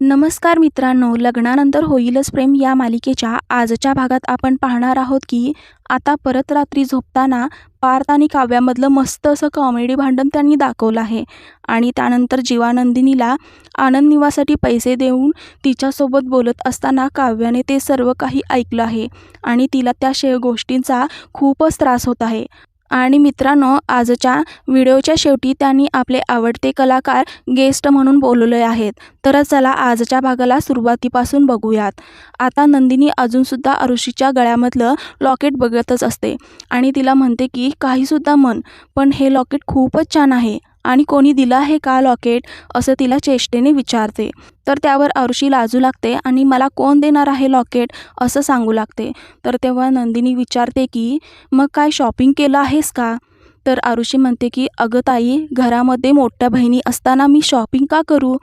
नमस्कार मित्रांनो लग्नानंतर होईलच प्रेम या मालिकेच्या आजच्या भागात आपण पाहणार आहोत की आता परत रात्री झोपताना पार्थ आणि काव्यामधलं मस्त असं कॉमेडी भांडण त्यांनी दाखवलं आहे. आणि त्यानंतर जीवानंदिनीला आनंद निवासाठी पैसे देऊन तिच्यासोबत बोलत असताना काव्याने ते सर्व काही ऐकलं आहे. आणि तिला त्या शे गोष्टींचा खूपच त्रास होत आहे. आणि मित्रांनो आजच्या व्हिडिओच्या शेवटी त्यांनी आपले आवडते कलाकार गेस्ट म्हणून बोलवले आहेत. तर चला आजच्या भागाला सुरुवातीपासून बघूयात. आता नंदिनी अजूनसुद्धा अरुषीच्या गळ्यामधलं लॉकेट बघतच असते आणि तिला म्हणते की काहीसुद्धा मन पण हे लॉकेट खूपच छान आहे. आणि कोणी दिलं आहे का लॉकेट? असं तिला चेष्टेने विचारते. तर त्यावर आरुषी लाजू लागते आणि मला कोण देणार आहे लॉकेट? असं सांगू लागते. तर तेव्हा नंदिनी विचारते की मग काय शॉपिंग केलं आहेस का? तर आरुषी म्हणते की अगं ताई घरामध्ये मोठ्या बहिणी असताना मी शॉपिंग का करू?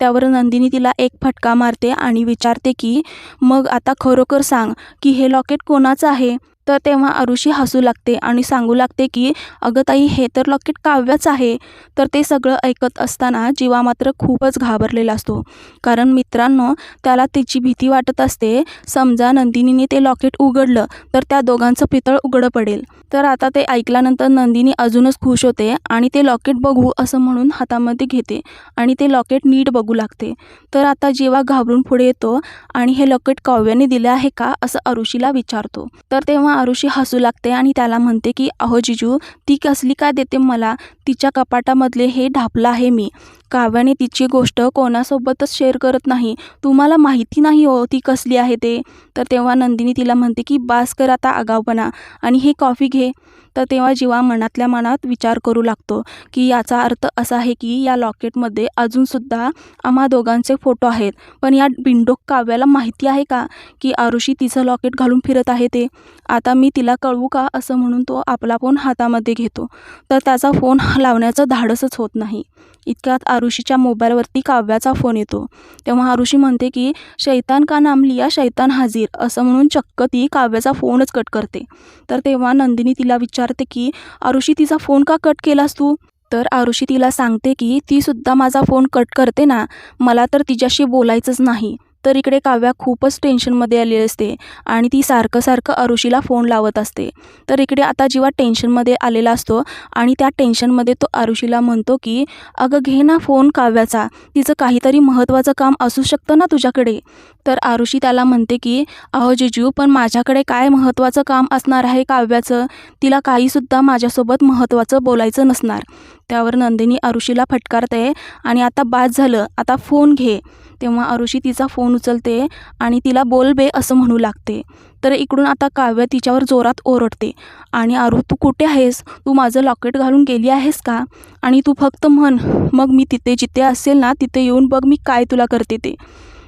त्यावर नंदिनी तिला एक फटका मारते आणि विचारते की मग आता खरोखर सांग की हे लॉकेट कोणाचं आहे? तर तेव्हा अरुषी हसू लागते आणि सांगू लागते की अगं ताई हे तर लॉकेट काव्याच आहे. तर ते सगळं ऐकत असताना जीवा मात्र खूपच घाबरलेला असतो. कारण मित्रांनो त्याला तिची भीती वाटत असते. समजा नंदिनीने ते लॉकेट उघडलं तर त्या दोघांचं पितळ उघडं पडेल. तर आता ते ऐकल्यानंतर नंदिनी अजूनच खुश होते आणि ते लॉकेट बघू असं म्हणून हातामध्ये घेते आणि ते लॉकेट नीट बघू लागते. तर आता जीवा घाबरून पुढे येतो आणि हे लॉकेट काव्याने दिलं आहे का असं अरुषीला विचारतो. तर तेव्हा आरुषी हसू लागते आणि त्याला म्हणते की अहो जिजू ती कसली काय देते मला? तिच्या कपाटामधले हे ढापलं आहे मी. काव्याने तिची गोष्ट कोणासोबतच शेअर करत नाही. तुम्हाला माहिती नाही हो ती कसली आहे ते. तर तेव्हा नंदिनी तिला म्हणते की बास कर आता आगावपणा आणि ही कॉफी घे. तर तेव्हा जीवा मनातल्या मनात विचार करू लागतो की याचा अर्थ असा आहे की या लॉकेटमध्ये अजूनसुद्धा आम्हा दोघांचे फोटो आहेत. पण या बिंडोक काव्याला माहिती आहे का की आरुषी तिचं लॉकेट घालून फिरत आहे ते? आता मी तिला कळवू का असं म्हणून तो आपला फोन हातामध्ये घेतो. तर त्याचा फोन लावण्याचं धाडसच होत नाही. इतक्यात आरुषीच्या मोबाईलवरती काव्याचा फोन येतो. तेव्हा आरुषी म्हणते की शैतान का नाम लिया? शैतान हाजीर. असं म्हणून चक्क ती काव्याचा फोनच कट करते. तर तेव्हा नंदिनी तिला विचारते की आरुषी तिचा फोन का कट केलास तू? तर आरुषी तिला सांगते की तीसुद्धा माझा फोन कट करते ना. मला तर तिच्याशी बोलायचंच नाही. तर इकडे काव्या खूपच टेन्शनमध्ये आलेली असते आणि ती सारखं सारखं अरुषीला फोन लावत असते. तर इकडे आता जेव्हा टेन्शनमध्ये आलेला असतो आणि त्या टेन्शनमध्ये तो अरुषीला म्हणतो की अगं घे ना फोन काव्याचा. तिचं काहीतरी महत्त्वाचं काम असू शकतं ना तुझ्याकडे? तर आरुषी त्याला म्हणते की अहो जिजू पण माझ्याकडे काय महत्त्वाचं काम असणार आहे काव्याचं? तिला काहीसुद्धा माझ्यासोबत महत्त्वाचं बोलायचं नसणार. त्यावर नंदिनी आरुषीला फटकारते आणि आता बाद झालं. आता फोन घे. तेव्हा आरुषी तिचा फोन उचलते आणि तिला बोल बे असं म्हणू लागते. तर इकडून आता काव्य तिच्यावर जोरात ओरडते. आणि आरू तू कुठे आहेस? तू माझं लॉकेट घालून गेली आहेस का? आणि तू फक्त म्हण मग मी तिथे जिथे असेल ना तिथे येऊन बघ मी काय तुला करते ते.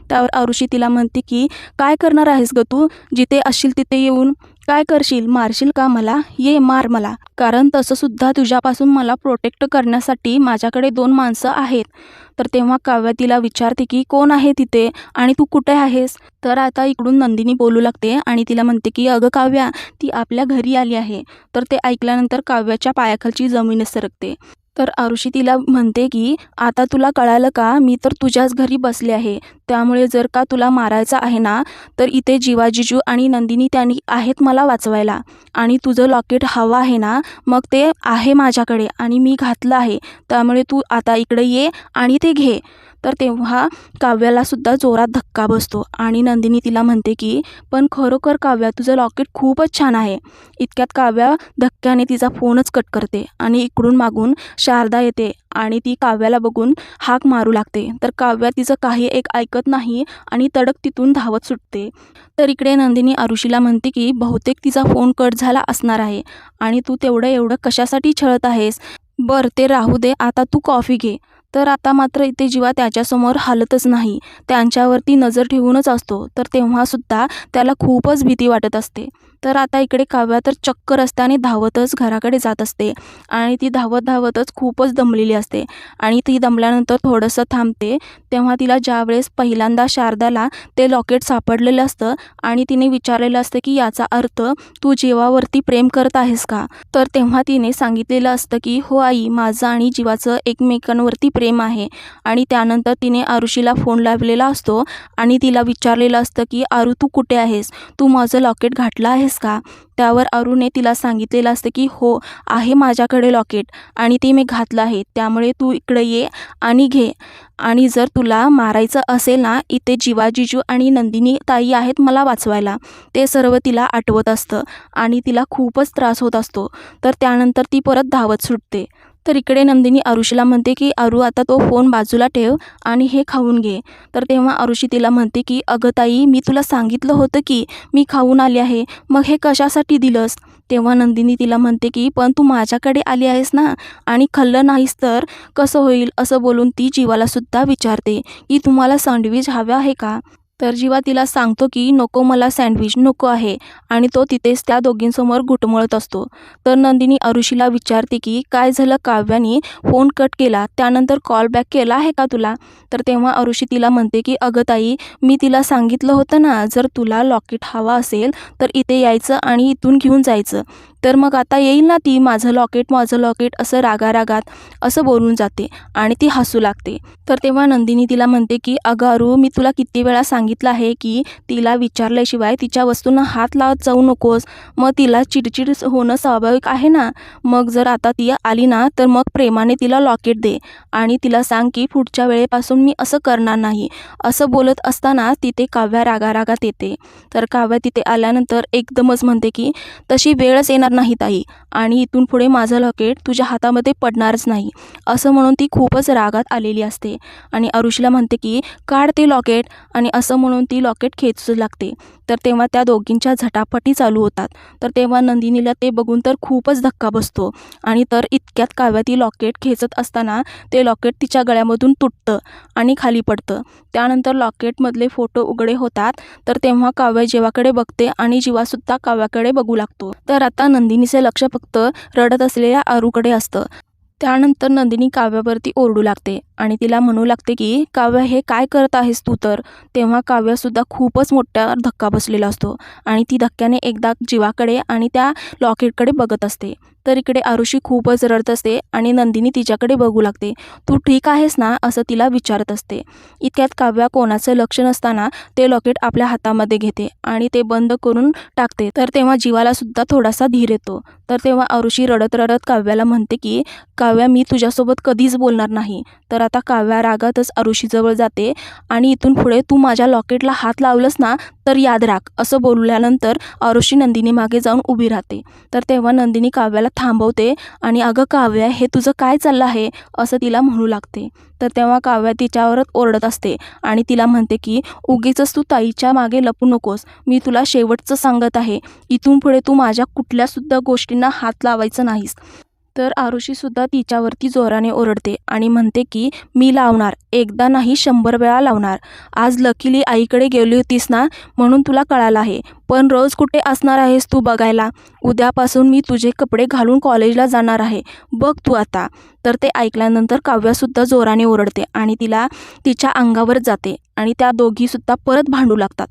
त्यावर आरुषी तिला म्हणते की काय करणार आहेस ग तू? जिथे असशील तिथे येऊन. काय करशील? मारशील का मला? ये मार मला. कारण तसंसुद्धा तुझ्यापासून मला प्रोटेक्ट करण्यासाठी माझ्याकडे दोन माणसं आहेत. तर तेव्हा काव्या तिला विचारते की कोण आहे तिथे? आणि तू कुठे आहेस? तर आता इकडून नंदिनी बोलू लागते आणि तिला म्हणते की अगं काव्या ती आपल्या घरी आली आहे. तर ते ऐकल्यानंतर काव्याच्या पायाखालची जमीन सरकते. तर आरुषी तिला म्हणते की आता तुला कळालं का मी तर तुझ्याच घरी बसले आहे. त्यामुळे जर का तुला मारायचं आहे ना तर इथे जीवाजीजू आणि नंदिनी त्यांनी आहेत मला वाचवायला. आणि तुझं लॉकेट हवं आहे ना मग ते आहे माझ्याकडे आणि मी घातलं आहे. त्यामुळे तू आता इकडे ये आणि ते घे. तर तेव्हा काव्यालासुद्धा जोरात धक्का बसतो. आणि नंदिनी तिला म्हणते की पण खरोखर काव्या तुझं लॉकेट खूपच छान आहे. इतक्यात काव्या धक्क्याने तिचा फोनच कट करते आणि इकडून मागून शारदा येते आणि ती काव्याला बघून हाक मारू लागते. तर काव्या तिचं काही एक ऐकत नाही आणि तडक तिथून धावत सुटते. तर इकडे नंदिनी आरुषीला म्हणते की बहुतेक तिचा फोन कट झाला असणार आहे. आणि तू तेवढं एवढं कशासाठी छळत आहेस? बरं ते राहू दे. आता तू कॉफी घे. तर आता मात्र इथे जीवा त्याच्यासमोर हालतच नाही. त्यांच्यावरती नजर ठेवूनच असतो. तर तेव्हासुद्धा त्याला खूपच भीती वाटत असते. तर आता इकडे काव्या तर चक्क रस्त्याने धावतच घराकडे जात असते. आणि ती धावत धावतच खूपच दमलेली असते. आणि ती दमल्यानंतर थोडंसं थांबते. तेव्हा तिला ज्यावेळेस पहिल्यांदा शारदाला ते लॉकेट सापडलेलं असतं आणि तिने विचारलेलं असतं की याचा अर्थ तू जीवावरती प्रेम करत आहेस का? तर तेव्हा तिने सांगितलेलं असतं की हो आई माझं आणि जीवाचं एकमेकांवरती प्रेम आहे. आणि त्यानंतर तिने आरुषीला फोन लावलेला असतो आणि तिला विचारलेलं असतं की आरू तू कुठे आहेस? तू माझं लॉकेट घातलं आहेस का? त्यावर अरुणने तिला सांगितलेलं असतं की हो आहे माझ्याकडे लॉकेट आणि ते मी घातलं आहे. त्यामुळे तू इकडे ये आणि घे. आणि जर तुला मारायचं असेल ना इथे जीवाजीजू आणि नंदिनी ताई आहेत मला वाचवायला. ते सर्व तिला आठवत असतं आणि तिला खूपच त्रास होत असतो. तर त्यानंतर ती परत धावत सुटते. तर इकडे नंदिनी आरुषीला म्हणते की आरू आता तो फोन बाजूला ठेव आणि हे खाऊन घे. तर तेव्हा आरुषी तिला म्हणते की अगं ताई मी तुला सांगितलं होतं की मी खाऊन आले आहे. मग हे कशासाठी दिलंस? तेव्हा नंदिनी तिला म्हणते की पण तू माझ्याकडे आली आहेस ना आणि खाल्लं नाहीस तर कसं होईल? असं बोलून ती जीवालासुद्धा विचारते की तुम्हाला सँडविच हव्या आहे का? तर जीवा तिला सांगतो की नको मला सँडविच नको आहे. आणि तो तिथेच त्या दोघींसमोर घुटमळत असतो. तर नंदिनी अरुषीला विचारते की काय झालं काव्याने? फोन कट केला. त्यानंतर कॉल बॅक केला आहे का तुला? तर तेव्हा अरुषी तिला म्हणते की अगं ताई मी तिला सांगितलं होतं ना जर तुला लॉकेट हवा असेल तर इथे यायचं आणि इथून घेऊन जायचं. तर मग आता येईल ना ती माझं लॉकेट माझं लॉकेट असं रागारागात असं बोलून जाते आणि ती हसू लागते. तर तेव्हा नंदिनी तिला म्हणते की अगं अरू मी तुला किती वेळा सांगितलं आहे की तिला विचारल्याशिवाय तिच्या वस्तूंना हात लावत जाऊ नकोस. मग तिला चिडचिड होणं स्वाभाविक आहे ना? मग जर आता ती आली ना तर मग प्रेमाने तिला लॉकेट दे आणि तिला सांग की पुढच्या वेळेपासून मी असं करणार नाही. असं बोलत असताना तिथे काव्या रागारागात येते. तर काव्या तिथे आल्यानंतर एकदमच म्हणते की तशी वेळच येणार नाही ताई. आणि इथून पुढे माझं लॉकेट तुझ्या हातामध्ये पडणारच नाही. असं म्हणून ती खूपच रागात आलेली असते. आणि अरुषीला म्हणते की काढ ते लॉकेट. आणि असं म्हणून ती लॉकेट खेचू लागते. तर तेव्हा त्या दोघींच्या झटापटी चालू होतात. तर तेव्हा नंदिनीला ते बघून तर खूपच धक्का बसतो. आणि तर इतक्यात काव्या ती लॉकेट खेचत असताना ते लॉकेट तिच्या गळ्यामधून तुटतं आणि खाली पडतं. त्यानंतर लॉकेटमधले फोटो उघडे होतात. तर तेव्हा काव्य जीवाकडे बघते आणि जीवासुद्धा काव्याकडे बघू लागतो. तर आता नंदिनीचे लक्ष फक्त रडत असलेल्या आरूकडे असतं. त्यानंतर नंदिनी काव्यावरती ओरडू लागते आणि तिला म्हणू लागते की काव्य हे काय करत आहेस तू तर? तेव्हा काव्यसुद्धा खूपच मोठा धक्का बसलेला असतो आणि ती धक्क्याने एकदा जीवाकडे आणि त्या लॉकेटकडे बघत असते. तर इकडे आरुषी खूपच रडत असते आणि नंदिनी तिच्याकडे बघू लागते. तू ठीक आहेस ना? असं तिला विचारत असते. इतक्यात काव्या कोणाचं लक्ष नसताना ते लॉकेट आपल्या हातामध्ये घेते आणि ते बंद करून टाकते. तर तेव्हा जीवालासुद्धा थोडासा धीर येतो. तर तेव्हा आरुषी रडत रडत काव्याला म्हणते की काव्या मी तुझ्यासोबत कधीच बोलणार नाही. तर आता काव्या रागातच आरुषीजवळ जाते आणि इथून पुढे तू माझ्या लॉकेटला हात लावलंस ना तर याद राख असं बोलल्यानंतर आरुषी नंदिनी मागे जाऊन उभी राहते. तर तेव्हा नंदिनी काव्याला थांबवते आणि अगं काव्या हे तुझं काय चाललं आहे? असं तिला म्हणू लागते. तर तेव्हा काव्या तिच्यावरच ओरडत असते आणि तिला म्हणते की उगीचच तू ताईच्या मागे लपू नकोस. मी तुला शेवटचं सांगत आहे. इथून पुढे तू माझ्या कुठल्यासुद्धा गोष्टींना हात लावायचं नाहीस. तर आरुषीसुद्धा तिच्यावरती जोराने ओरडते आणि म्हणते की मी लावणार. एकदा नाही शंभर वेळा लावणार. आज लकीली आईकडे गेली होतीस ना म्हणून तुला कळालं आहे. पण रोज कुठे असणार आहेस तू बघायला? उद्यापासून मी तुझे कपडे घालून कॉलेजला जाणार आहे. बघ तू आता. तर ते ऐकल्यानंतर काव्यासुद्धा जोराने ओरडते आणि तिला तिच्या अंगावर जाते आणि त्या दोघीसुद्धा परत भांडू लागतात.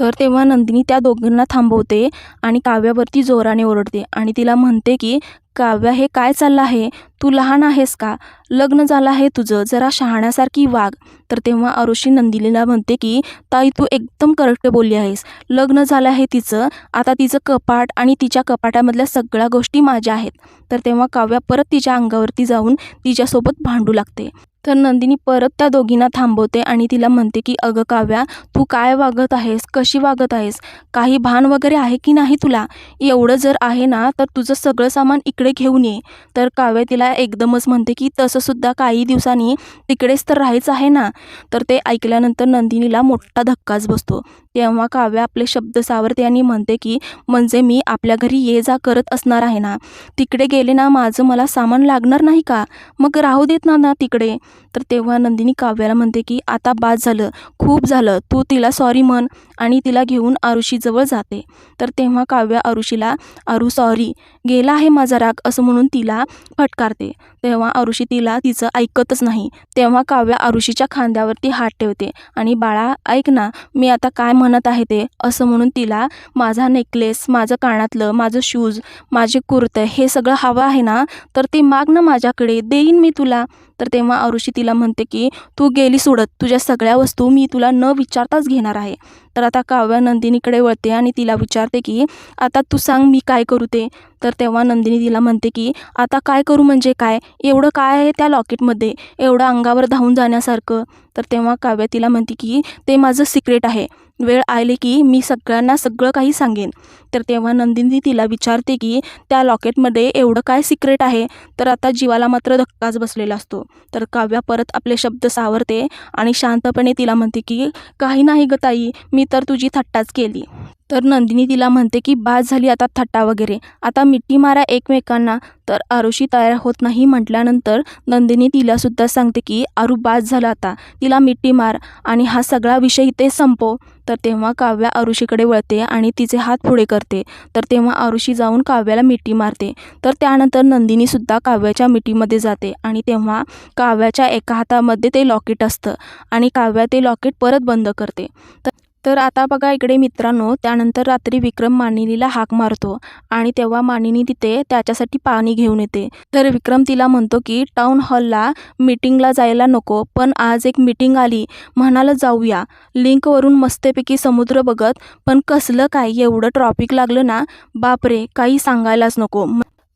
तर तेव्हा नंदिनी त्या दोघींना थांबवते आणि काव्यावरती जोराने ओरडते आणि तिला म्हणते की काव्या हे काय चाललं आहे? तू लहान आहेस का? लग्न झालं आहे तुझं. जरा शहाण्यासारखी वाघ तर तेव्हा अरुषी नंदिनीला म्हणते की ताई तू एकदम करेक्ट बोलली आहेस. लग्न झालं आहे तिचं. आता तिचं कपाट आणि तिच्या कपाटामधल्या सगळ्या गोष्टी माझ्या आहेत. तर तेव्हा काव्या परत तिच्या अंगावरती जाऊन तिच्यासोबत भांडू लागते. तर नंदिनी परत त्या दोघींना थांबवते आणि तिला म्हणते की अगं काव्या तू काय वागत आहेस? कशी वागत आहेस? काही भान वगैरे आहे की नाही तुला? एवढं जर आहे ना तर तुझं सगळं सामान इकडे घेऊन ये. तर काव्या तिला एकदमच म्हणते की तसंसुद्धा काही दिवसांनी तिकडेच तर राहायचं आहे ना. तर ते ऐकल्यानंतर नंदिनीला मोठा धक्काच बसतो. तेव्हा काव्य आपले शब्द सावरते आणि म्हणते की म्हणजे मी आपल्या घरी ये जा करत असणार आहे ना. तिकडे गेले ना माझं मला सामान लागणार नाही का? मग राहू देत ना ना तिकडे. तर तेव्हा नंदिनी काव्याला म्हणते की आता बाद झालं. खूप झालं. तू तिला सॉरी म्हण. आणि तिला घेऊन आरुषीजवळ जाते. तर तेव्हा काव्या आरुषीला आरू सॉरी गेला आहे माझा राग असं म्हणून तिला फटकारते. तेव्हा आरुषी तिला तिचं ऐकतच नाही. तेव्हा काव्या आरुषीच्या खांद्यावरती हात ठेवते आणि बाळा ऐक ना मी आता काय म्हणत आहे ते असं म्हणून तिला माझा नेकलेस माझं कानातलं माझं शूज माझे कुर्त हे सगळं हवं आहे ना तर ते माग ना माझ्याकडे देईन मी तुला. तर तेव्हा अरुषी तिला म्हणते की तू गेली सोडत. तुझ्या सगळ्या वस्तू मी तुला न विचारताच घेणार आहे. तर आता काव्या नंदिनीकडे वळते आणि तिला विचारते की आता तू सांग मी काय करू ते? तर तेव्हा नंदिनी तिला म्हणते की आता काय करू म्हणजे काय? एवढं काय आहे त्या लॉकेटमध्ये? एवढं अंगावर धावून जाण्यासारखं? तर तेव्हा काव्या तिला म्हणते की ते माझं सिक्रेट आहे. वेळ आली की मी सगळ्यांना सगळं काही सांगेन. तर तेव्हा नंदिनी तिला विचारते की त्या लॉकेटमध्ये एवढं काय सिक्रेट आहे? तर आता जीवाला मात्र धक्काच बसलेला असतो. तर काव्या परत आपले शब्द सावरते आणि शांतपणे तिला म्हणते की काही नाही ग ताई मी तर तुझी थट्टाच केली. तर नंदिनी तिला म्हणते की बास झाली आता थट्टा वगैरे. आता मिठी मारा एकमेकांना. तर आरुषी तयार होत नाही म्हटल्यानंतर नंदिनी तिलासुद्धा सांगते की आरू बाद झाला आता. तिला मिठी मार आणि हा सगळा विषय इथे संपव. तर तेव्हा काव्या आरुषीकडे वळते आणि तिचे हात पुढे करते. तर तेव्हा आरुषी जाऊन काव्याला मिठी मारते. तर त्यानंतर नंदिनीसुद्धा काव्याच्या मिठीमध्ये जाते आणि तेव्हा काव्याच्या एका हातामध्ये ते लॉकेट असतं आणि काव्या ते लॉकेट परत बंद करते. तर तर आता बघा इकडे मित्रांनो त्यानंतर रात्री विक्रम मानिनीला हाक मारतो आणि तेव्हा मानिनी तिथे त्याच्यासाठी पाणी घेऊन येते. तर विक्रम तिला म्हणतो की टाऊन हॉलला मीटिंगला जायला नको पण आज एक मीटिंग आली. म्हणाला जाऊया. लिंकवरून मस्तपैकी समुद्र बघत पण कसलं काय एवढं ट्रॉफिक लागलं ना? बापरे काही सांगायलाच नको.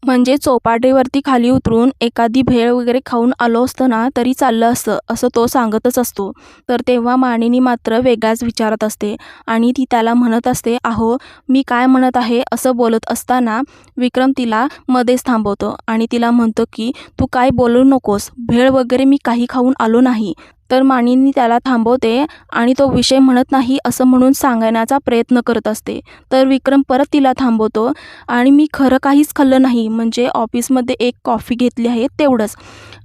म्हणजे चौपाटीवरती खाली उतरून एखादी भेळ वगैरे खाऊन आलो असतं ना तरी चाललं असतं असं तो सांगतच असतो. तर तेव्हा मानिनी मात्र वेगळाच विचारत असते आणि ती त्याला म्हणत असते अहो मी काय म्हणत आहे? असं बोलत असताना विक्रम तिला मध्येच थांबवतो आणि तिला म्हणतो की तू काय बोलू नकोस. भेळ वगैरे मी काही खाऊन आलो नाही. तर मानिनी त्याला थांबवते आणि तो विषय म्हणत नाही असं म्हणून सांगण्याचा प्रयत्न करत असते. तर विक्रम परत तिला थांबवतो आणि मी खरं काहीच खाल्लं नाही म्हणजे ऑफिसमध्ये एक कॉफी घेतली आहे तेवढंच.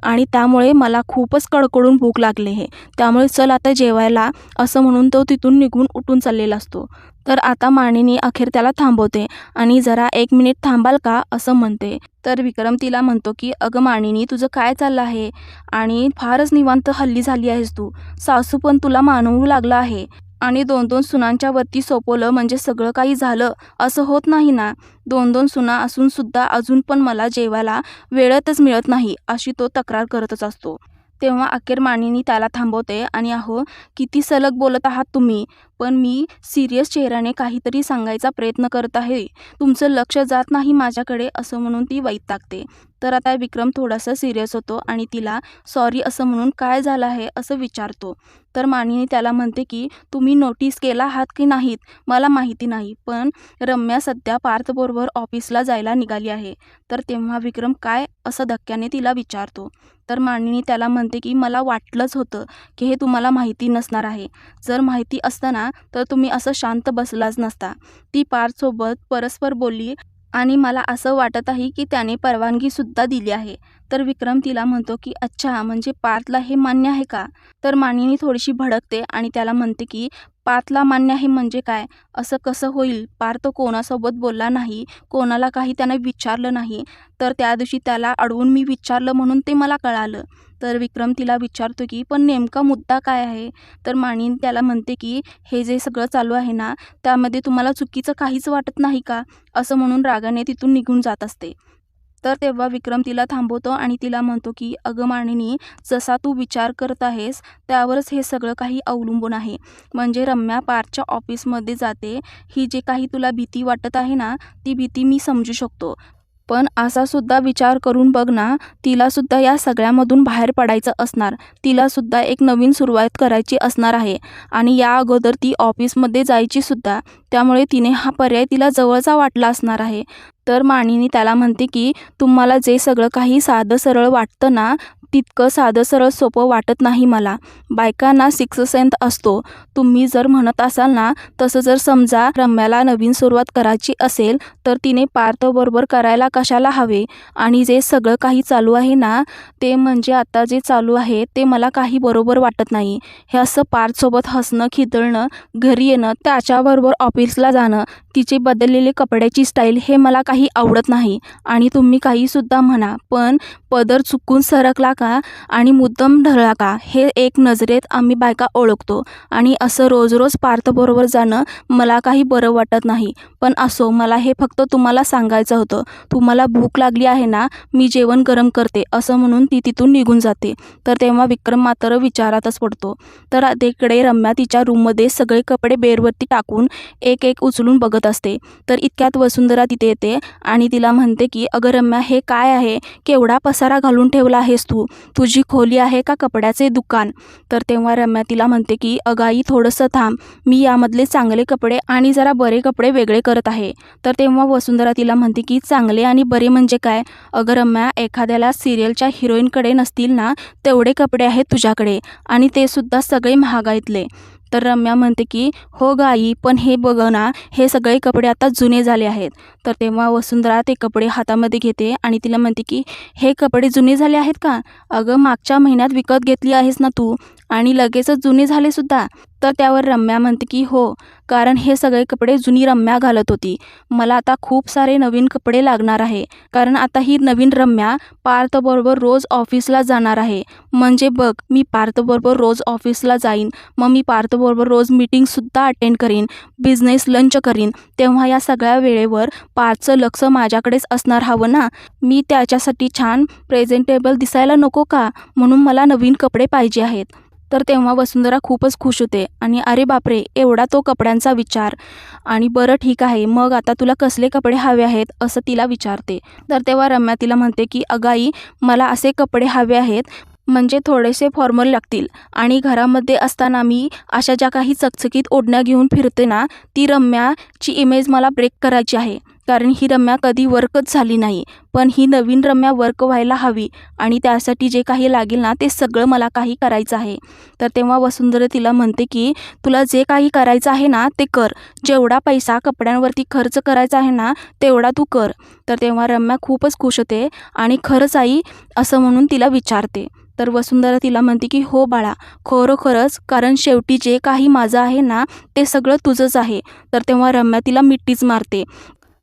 आणि त्यामुळे मला खूपच कडकडून भूक लागली आहे. त्यामुळे चल आता जेवायला असं म्हणून तो तिथून निघून उठून चाललेला असतो. तर आता मानिनी अखेर त्याला थांबवते आणि जरा एक मिनिट थांबाल का असं म्हणते. तर विक्रम तिला म्हणतो की अगं मानिनी तुझं काय चाललं आहे? आणि फारच निवांत हल्ली झाली आहेस तू. सासू पण तुला मानवू लागला आहे. आणि दोन दोन सुनांच्या वरती सोपवलं म्हणजे सगळं काही झालं असं होत नाही ना? दोन दोन सुना असून सुद्धा अजून पण मला जेवायला वेळतच मिळत नाही अशी तो तक्रार करतच असतो. तेव्हा अखेर मानिनी त्याला थांबवते आणि अहो किती सलग बोलत आहात तुम्ही? पण मी सिरियस चेहऱ्याने काहीतरी सांगायचा प्रयत्न करत आहे. तुमचं लक्ष जात नाही माझ्याकडे असं म्हणून ती वैतागते. तर आता विक्रम थोडासा सिरियस होतो आणि तिला सॉरी असं म्हणून काय झालं आहे? असं विचारतो. तर मानिनी त्याला म्हणते की तुम्ही नोटीस केला आहात की नाहीत? मला माहिती नाही पण रम्या सध्या पार्थबरोबर ऑफिसला जायला निघाली आहे. तर तेव्हा विक्रम काय असं धक्क्याने तिला विचारतो. तर मानिनी त्याला म्हणते की मला वाटलंच होतं की हे तुम्हाला माहिती नसणार आहे. जर माहिती असताना ना तर तुम्ही असं शांत बसलाच नसता. ती पार्थसोबत परस्पर बोलली आणि मला असं वाटत आहे की त्याने परवानगीसुद्धा दिली आहे. तर विक्रम तिला म्हणतो की अच्छा म्हणजे पार्थला हे मान्य आहे का तर मानिनी थोडीशी भडकते आणि त्याला म्हणते की पार्थला मान्य आहे म्हणजे काय? असं कसं होईल? पार्थ कोणासोबत बोलला नाही कोणाला काही त्याने विचारलं नाही. तर त्या दिवशी त्याला अडवून मी विचारलं म्हणून ते मला कळालं. तर विक्रम तिला विचारतो की पण नेमका मुद्दा काय आहे? तर मानिनी त्याला म्हणते की हे जे सगळं चालू आहे ना त्यामध्ये तुम्हाला चुकीचं काहीच वाटत नाही का? असं म्हणून रागाने तिथून निघून जात असते. तर तेव्हा विक्रम तिला थांबवतो आणि तिला म्हणतो की अगं मानिनी जसा तू विचार करत आहेस त्यावरच हे सगळं काही अवलंबून आहे. म्हणजे रम्या पारच्या ऑफिसमध्ये जाते. ही जे काही तुला भीती वाटत आहे ना ती भीती मी समजू शकतो. पण असासुद्धा विचार करून बघ ना तिलासुद्धा या सगळ्यामधून बाहेर पडायचं असणार. तिलासुद्धा एक नवीन सुरुवात करायची असणार आहे. आणि या अगोदर ती ऑफिसमध्ये जायचीसुद्धा त्यामुळे तिने हा पर्याय तिला जवळचा वाटला असणार आहे. तर मानिनी त्याला म्हणते की तुम्हाला जे सगळं काही साधं सरळ वाटतं ना तितकं साधं सरळ सोपं वाटत नाही मला. बायकांना सिक्स सेंथ असतो. तुम्ही जर म्हणत असाल ना तसं जर समजा रम्याला नवीन सुरुवात करायची असेल तर तिने पार्थबरोबर करायला कशाला हवे? आणि जे सगळं काही चालू आहे ना ते म्हणजे आता जे चालू आहे ते मला काही बरोबर वाटत नाही. हे असं पार्थसोबत हसणं खिदळणं घरी येणं त्याच्याबरोबर ऑफिसला जाणं तिचे बदललेले कपड्याची स्टाईल हे मला काही आवडत नाही. आणि तुम्ही काहीसुद्धा म्हणा पण पदर चुकून सरकला का? आणि मुद्दम ढळला का हे एक नजरेत आम्ही बायका ओळखतो. आणि असं रोज रोज पार्थबरोबर जाणं मला काही बरं वाटत नाही. पण असो मला हे फक्त तुम्हाला सांगायचं होतं. तुम्हाला भूक लागली आहे ना मी जेवण गरम करते असं म्हणून ती तिथून निघून जाते. तर तेव्हा विक्रम मात्र विचारातच पडतो. तर तिकडे रम्या तिच्या रूममध्ये सगळे कपडे बेरवरती टाकून एक एक उचलून बघत असते. तर इतक्यात वसुंधरा तिथे येते आणि तिला म्हणते की अगं रम्या हे काय आहे? केवढा पसारा घालून ठेवला आहेस तू? तुझी खोली आहे का कपड्याचे दुकान? तर तेव्हा रम्या तिला म्हणते की अगाई थोडंसं थांब. मी यामधले चांगले कपडे आणि जरा बरे कपडे वेगळे करत आहे. तर तेव्हा वसुंधरा तिला म्हणते की चांगले आणि बरे म्हणजे काय? अगं रम्या एखाद्याला सिरियलच्या हिरोईनकडे नसतील ना तेवढे कपडे आहेत तुझ्याकडे आणि ते सुद्धा सगळे महागाईतले. तर रम्या म्हणते की हो गाई पण हे बघ ना हे सगळे कपडे आता जुने झाले आहेत. तर तेव्हा वसुंधरा ते कपडे हातामध्ये घेते आणि तिला म्हणते की हे कपडे जुने झाले आहेत का? अगं मागच्या महिन्यात विकत घेतली आहेस ना तू. आणि लगेचच जुने झाले सुद्धा. तर त्यावर रम्या म्हणते की हो कारण हे सगळे कपडे जुनी रम्या घालत होती. मला आता खूप सारे नवीन कपडे लागणार आहे. कारण आता ही नवीन रम्या पार्थबरोबर रोज ऑफिसला जाणार आहे. म्हणजे बघ मी पार्थबरोबर रोज ऑफिसला जाईन. मग मी पार्थबरोबर रोज मीटिंगसुद्धा अटेंड करीन. बिझनेस लंच करीन. तेव्हा या सगळ्या वेळेवर पार्थचं लक्ष माझ्याकडेच असणार हवं ना? मी त्याच्यासाठी छान प्रेझेंटेबल दिसायला नको का? म्हणून मला नवीन कपडे पाहिजे आहेत. तर तेव्हा वसुंधरा खूपच खुश होते आणि अरे बापरे एवढा तो कपड्यांचा विचार. आणि बरं ठीक आहे मग आता तुला कसले कपडे हवे आहेत? असं तिला विचारते. तर तेव्हा रम्या तिला म्हणते की अगाई मला असे कपडे हवे आहेत म्हणजे थोडेसे फॉर्मल लागतील. आणि घरामध्ये असताना मी अशा ज्या काही चकचकीत ओढण्या घेऊन फिरते ना ती रम्याची इमेज मला ब्रेक करायची आहे. कारण ही रम्या कधी वर्कच झाली नाही. पण ही नवीन रम्या वर्क व्हायला हवी आणि त्यासाठी जे काही लागेल ना ते सगळं मला काही करायचं आहे. तर तेव्हा वसुंधरा तिला म्हणते की तुला जे काही करायचं आहे ना ते कर. जेवढा पैसा कपड्यांवरती खर्च करायचा आहे ना तेवढा तू कर. तर तेव्हा रम्या खूपच खुश होते आणि खरंच आई असं म्हणून तिला विचारते. तर वसुंधरा तिला म्हणते की हो बाळा खरोखरच कारण शेवटी जे काही माझं आहे ना ते सगळं तुझंच आहे. तर तेव्हा रम्या तिला मिट्टीच मारते.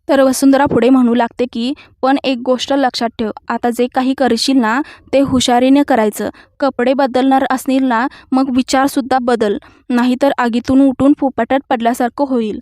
तर वसुंधरा पुढे म्हणू लागते की पण एक गोष्ट लक्षात ठेव. आता जे काही करशील ना ते हुशारीने करायचं. कपडे बदलणार असतील ना मग विचारसुद्धा बदल. नाहीतर आगीतून उठून फुपाट्यात पडल्यासारखं होईल.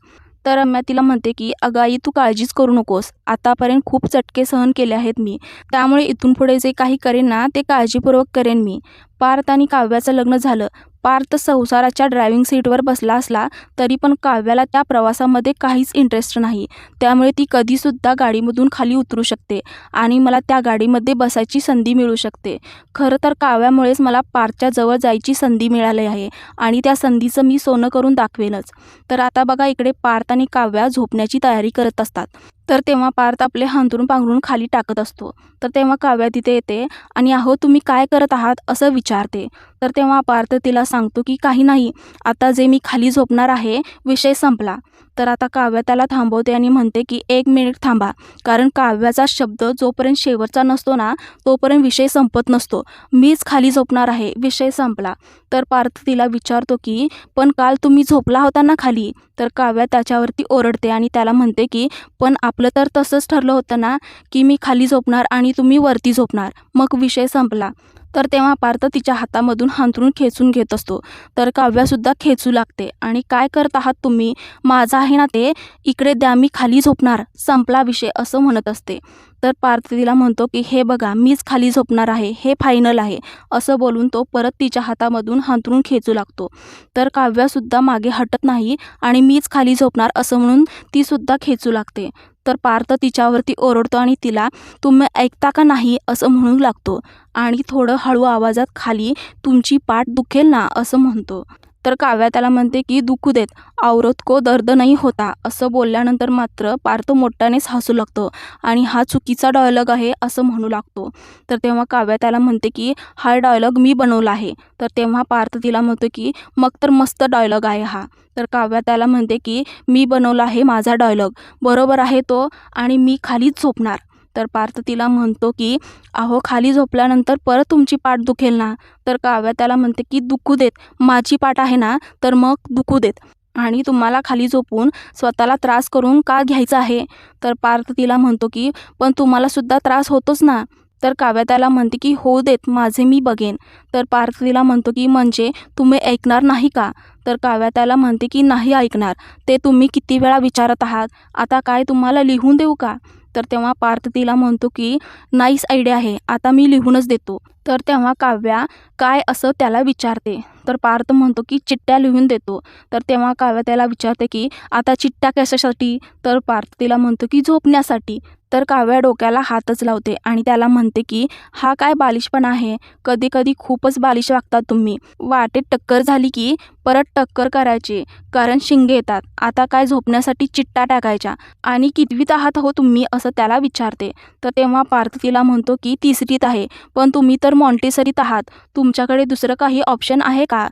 तर रम्या तिला म्हणते की अगं आई तू काळजीच करू नकोस. आतापर्यंत खूप चटके सहन केले आहेत मी. त्यामुळे इथून पुढे जे काही करेन ना ते काळजीपूर्वक करेन मी. पार्थ आणि काव्याचं लग्न झालं. पार्थ संसाराच्या ड्रायव्हिंग सीटवर बसला असला तरी पण काव्याला त्या प्रवासामध्ये काहीच इंटरेस्ट नाही. त्यामुळे ती कधीसुद्धा गाडीमधून खाली उतरू शकते आणि मला त्या गाडीमध्ये बसायची संधी मिळू शकते. खरं तर काव्यामुळेच मला पार्थच्या जवळ जायची संधी मिळाली आहे आणि त्या संधीचं मी सोनं करून दाखवेनच. तर आता बघा इकडे पार्थ आणि काव्या झोपण्याची तयारी करत असतात. तर तेव्हा पार्थ आपले हंतरून पांघरून खाली टाकत असतो. तर तेव्हा काव्या तिथे येते आणि अहो तुम्ही काय करत आहात? असं विचारते. तर तेव्हा पार्थ तिला सांगतो की काही नाही. आता जे मी खाली झोपणार आहे विषय संपला. तर आता काव्या त्याला थांबवते आणि म्हणते की एक मिनिट थांबा. कारण काव्याचा शब्द जोपर्यंत शेवटचा नसतो ना तोपर्यंत विषय संपत नसतो. मीच खाली झोपणार आहे. विषय संपला. तर पार्थ तिला विचारतो की पण काल तुम्ही झोपला होता ना खाली? तर काव्या त्याच्यावरती ओरडते आणि त्याला म्हणते की पण आपलं तर तसंच ठरलं होतं ना की मी खाली झोपणार आणि तुम्ही वरती झोपणार. मग विषय संपला. तर तेव्हा पार्थ तिच्या हातामधून हांतरून खेचून घेत असतो. तर काव्यासुद्धा खेचू लागते. आणि काय करत आहात तुम्ही? माझं आहे ना ते इकडे द्या मी खाली झोपणार. संपला विषय असं म्हणत असते. तर पार्थ तिला म्हणतो की हे बघा मीच खाली झोपणार आहे. हे फायनल आहे. असं बोलून तो परत तिच्या हातामधून हांतरून खेचू लागतो. तर काव्यासुद्धा मागे हटत नाही आणि मीच खाली झोपणार असं म्हणून तीसुद्धा खेचू लागते. तर पार्थ तिच्यावरती ओरडतो आणि तिला तुम्ही ऐकता का नाही? असं म्हणू लागतो. आणि थोडं हळू आवाजात खाली तुमची पाठ दुखेल ना? असं म्हणतो. तर काव्या त्याला म्हणते की दुखू देत. औरत को दर्द नाही होता. असं बोलल्यानंतर मात्र पार्थ मोठ्यानेच हसू लागतं आणि हा चुकीचा डायलॉग आहे असं म्हणू लागतो. तर तेव्हा काव्या त्याला म्हणते की हा डायलॉग मी बनवला आहे. तर तेव्हा पार्थ तिला म्हणतो की मग तर मस्त डायलॉग आहे हा. तर काव्या त्याला म्हणते की मी बनवला आहे माझा डायलॉग बरोबर आहे तो आणि मी खालीच झोपणार. तर पार्थ तिला म्हणतो की अहो खाली झोपल्यानंतर परत तुमची पाठ दुखेल ना? तर काव्या त्याला म्हणते की दुखू देत माझी पाठ आहे ना तर मग दुखू देत. आणि तुम्हाला खाली झोपून स्वतःला त्रास करून का घ्यायचा आहे? तर पार्थ तिला म्हणतो की पण तुम्हालासुद्धा त्रास होतोच ना? तर काव्या त्याला म्हणते की हो देत माझे मी बघेन. तर पार्थ तिला म्हणतो की म्हणजे तुम्ही ऐकणार नाही का? तर काव्या त्याला म्हणते की नाही ऐकणार. ते तुम्ही किती वेळा विचारत आहात? आता काय तुम्हाला लिहून देऊ का? तर तेव्हा पार्थ तिला म्हणतो की नाईस आयडिया आहे आता मी लिहूनच देतो. तर तेव्हा काव्या काय असं त्याला विचारते. तर पार्थ म्हणतो की चिठ्ठ्या लिहून देतो. तर तेव्हा काव्या त्याला विचारते की आता चिठ्ठ्या कशासाठी? तर पार्थ तिला म्हणतो की झोपण्यासाठी. तर काव्या डोक्याला हातच लावते आणि त्याला म्हणते की हा काय बालिशपणा आहे. कधी कधी खूपच बालिश वागतात तुम्ही. वाटेत टक्कर झाली की परत टक्कर करायची. कारण शिंगे येतात. आता काय झोपण्यासाठी चिट्टा टाकायच्या. आणि कितवीत आहात हो तुम्ही? असं त्याला विचारते. तर तेव्हा पार्थ तिला म्हणतो की तिसरीत आहे. पण तुम्ही तर मॉन्टेसरीत आहात. तुमच्याकडे दुसरं काही ऑप्शन आहे का?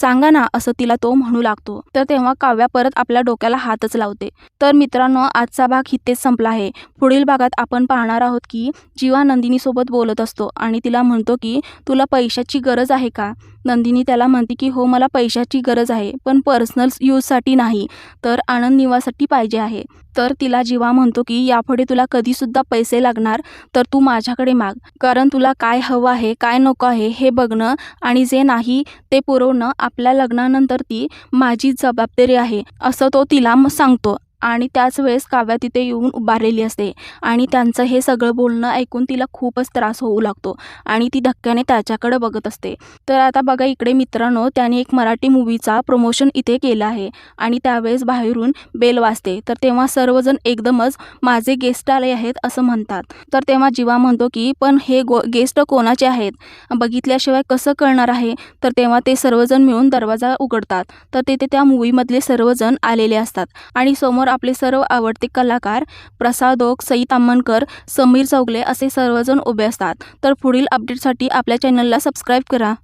सांगा ना असं तिला तो म्हणू लागतो. तर तेव्हा काव्या परत आपल्या डोक्याला हातच लावते. तर मित्रांनो आजचा भाग इथेच संपला आहे. पुढील भागात आपण पाहणार आहोत की जीवा नंदिनीसोबत बोलत असतो आणि तिला म्हणतो की तुला पैशाची गरज आहे का? नंदिनी त्याला म्हणते की हो मला पैशाची गरज आहे पण पर्सनल यूजसाठी नाही तर आनंद निवासाठी पाहिजे आहे. तर तिला जीवा म्हणतो की यापुढे तुला कधीसुद्धा पैसे लागणार तर तू माझ्याकडे माग कारण तुला काय हवं आहे काय नको आहे हे बघणं आणि जे नाही ते पुरवणं आपल्या लग्नानंतर ती माझी जबाबदारी आहे असं तो तिला सांगतो. आणि त्याच वेळेस काव्या तिथे येऊन उभारलेली असते. आणि त्यांचं हे सगळं बोलणं ऐकून तिला खूपच त्रास होऊ लागतो आणि ती धक्क्याने त्याच्याकडे बघत असते. तर आता बघा इकडे मित्रांनो त्याने एक मराठी मूवीचा प्रमोशन इथे केलं आहे आणि त्यावेळेस बाहेरून बेल वाजते. तर तेव्हा सर्वजण एकदमच माझे गेस्ट आले आहेत असं म्हणतात. तर तेव्हा जीवा म्हणतो की पण हे गो गेस्ट कोणाचे आहेत? बघितल्याशिवाय कसं कळणार आहे? तर तेव्हा ते सर्वजण मिळून दरवाजा उघडतात. तर तेथे त्या मूवीमधले सर्वजण आलेले असतात. आणि समोर आपले सर्व आवडते कलाकार प्रसाद ओक सई ताम्हणकर समीर चौगले असे सर्वजण उभे असतात. तर पुढील अपडेटसाठी आपल्या चॅनलला सबस्क्राईब करा.